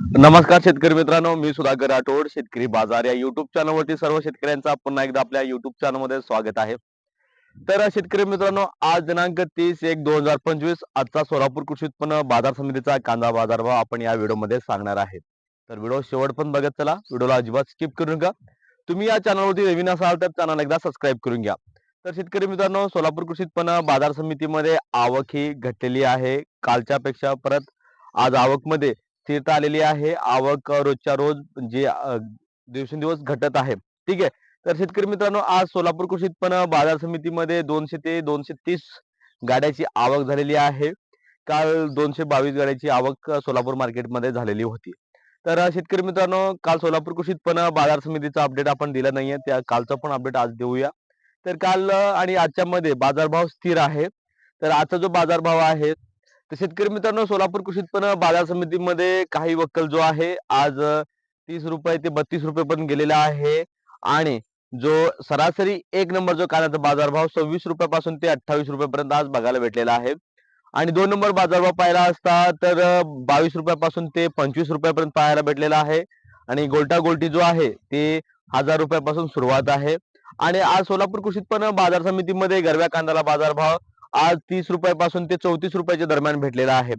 नमस्कार शेतकरी मित्रांनो मी सुधाकर राठोड शेतकरी बाजार या युट्यूब चॅनलवरती सर्व शेतकऱ्यांचा पुन्हा एकदा आपल्या युट्यूब चॅनलमध्ये स्वागत आहे. तर शेतकरी मित्रांनो आज दिनांक तीस एक दोन हजार पंचवीस आजचा सोलापूर कृषी उत्पन्न बाजार समितीचा कांदा बाजारभाव आपण या व्हिडिओमध्ये सांगणार आहे. तर व्हिडिओ शेवट पण बघत चला व्हिडिओला अजिबात स्किप करू नका. तुम्ही या चॅनलवरती नवीन असाल तर चॅनल एकदा सबस्क्राईब करून घ्या. तर शेतकरी मित्रांनो सोलापूर कृषी उत्पन्न बाजार समितीमध्ये आवक ही घटलेली आहे. कालच्या पेक्षा परत आज आवकमध्ये स्थिरता आलेली आहे. आवक रोजच्या रोज म्हणजे दिवसेंदिवस घटत आहे. ठीक आहे? तर शेतकरी मित्रांनो आज सोलापूर कृषी उत्पन्न बाजार समितीमध्ये दोनशे ते दोनशे तीस गाड्याची आवक झालेली आहे. काल दोनशे बावीस गाड्याची आवक सोलापूर मार्केटमध्ये झालेली होती. तर शेतकरी मित्रांनो काल सोलापूर कृषी उत्पन्न बाजार समितीचा अपडेट आपण दिला नाहीये. त्या कालचा पण अपडेट आज देऊया. तर काल आणि आजच्या मध्ये बाजारभाव स्थिर आहे. तर आजचा जो बाजारभाव आहे तर शेतकरी मित्रांनो सोलापूर कृषी उत्पन्न बाजार समितीमध्ये काही वक्कल जो आहे आज तीस रुपये ते बत्तीस रुपये पण गेलेला आहे. आणि जो सरासरी एक नंबर जो कांद्याचा बाजारभाव सव्वीस रुपयापासून ते अठ्ठावीस रुपयापर्यंत आज बघायला भेटलेला आहे. आणि दोन नंबर बाजारभाव पाहिला असता तर बावीस रुपयापासून ते पंचवीस रुपयापर्यंत पाहायला भेटलेला आहे. आणि गोल्टा गोलटी जो आहे ते हजार रुपयापासून सुरुवात आहे. आणि आज सोलापूर कृषी उत्पन्न बाजार समितीमध्ये गरव्या कांद्याला बाजारभाव आज तीस रुपयापासून ते चौतीस रुपयाच्या दरम्यान भेटलेला आहे.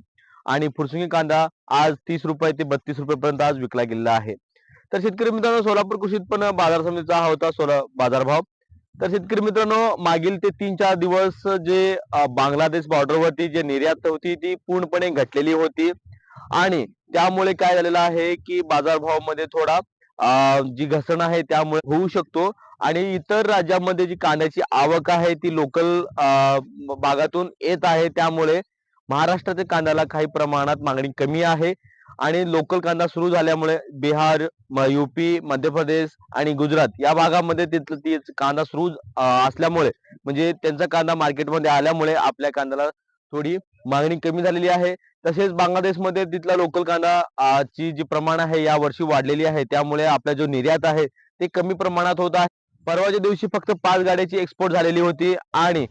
आणि फुरसुंगी कांदा आज तीस रुपये ते बत्तीस रुपयापर्यंत आज विकला गेलेला आहे. तर शेतकरी मित्रांनो सोलापूर कृषी उत्पन्न बाजार समितीचा हा होता सोला बाजारभाव. तर शेतकरी मित्रांनो मागील ते तीन चार दिवस जे बांगलादेश बॉर्डरवरती जे निर्यात होती ती पूर्णपणे घटलेली होती. आणि त्यामुळे काय झालेलं आहे की बाजारभावामध्ये थोडा जी घसरण आहे त्यामुळे होऊ शकतो. आणि इतर राज्यामध्ये जी कांद्याची आवक आहे ती लोकल भागातून येत आहे. त्यामुळे महाराष्ट्राच्या कांद्याला काही प्रमाणात मागणी कमी आहे. आणि लोकल कांदा सुरू झाल्यामुळे बिहार युपी मध्य प्रदेश आणि गुजरात या भागामध्ये तिथलं ती कांदा सुरू असल्यामुळे म्हणजे त्यांचा कांदा मार्केटमध्ये आल्यामुळे आपल्या कांद्याला थोडी मागणी कमी झालेली आहे. तसेच बांगलादेशमध्ये तिथला लोकल कांदा ची जी प्रमाण आहे या वर्षी वाढलेली आहे. त्यामुळे आपला जो निर्यात आहे ते कमी प्रमाणात होत आहे. परवाच्या दिवशी फक्त पाच गाड्याची एक्सपोर्ट झालेली होती आणि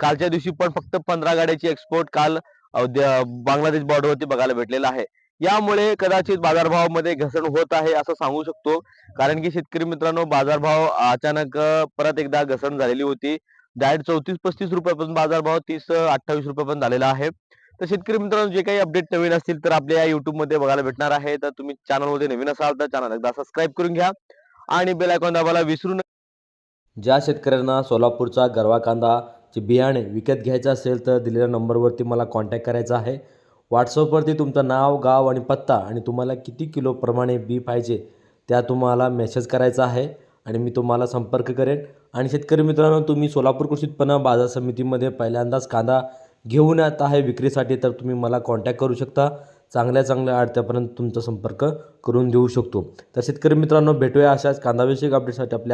कालच्या दिवशी पण फक्त पंधरा गाड्याची एक्सपोर्ट काल बांगलादेश बॉर्डरवरती बघायला भेटलेला आहे. यामुळे कदाचित बाजारभावामध्ये घसरण होत आहे असं सांगू शकतो. कारण की शेतकरी मित्रांनो बाजारभाव अचानक परत एकदा घसरण झालेली होती. डायरेक्ट चौतीस पस्तीस रुपयापासून बाजारभाव तीस अठ्ठावीस रुपयापर्यंत झालेला आहे. तर शेतकरी मित्रांनो जे काही अपडेट नवीन असतील तर आपल्या या युट्यूबमध्ये बघायला भेटणार आहे. तर तुम्ही चॅनलमध्ये नवीन असाल तर चॅनल एकदा सबस्क्राईब करून घ्या आणि बेल आयकॉन दाबायला विसरू नका ज्या शेतकऱ्यांना सोलापूरचा गरवा कांदाचे बियाणे विकत घ्यायचं असेल तर दिलेल्या नंबरवरती मला कॉन्टॅक्ट करायचा आहे. व्हॉट्सअपवरती तुमचं नाव गाव आणि पत्ता आणि तुम्हाला किती किलोप्रमाणे बी पाहिजे त्या तुम्हाला मेसेज करायचा आहे. आणि मी तुम्हाला संपर्क करेन. आणि शेतकरी मित्रांनो तुम्ही सोलापूर कृषी उत्पन्न बाजार समितीमध्ये पहिल्यांदाच कांदा घेऊन येत आहे. विक्रीसाठी तर तुम्ही मला कॉन्टॅक्ट करू शकता. चांगल्या चांगल्या आडत्यापर्यंत तुमचा संपर्क करून देऊ शकतो. तर शेतकरी मित्रांनो भेटूया अशाच कांदाविषयक अपडेटसाठी आपल्या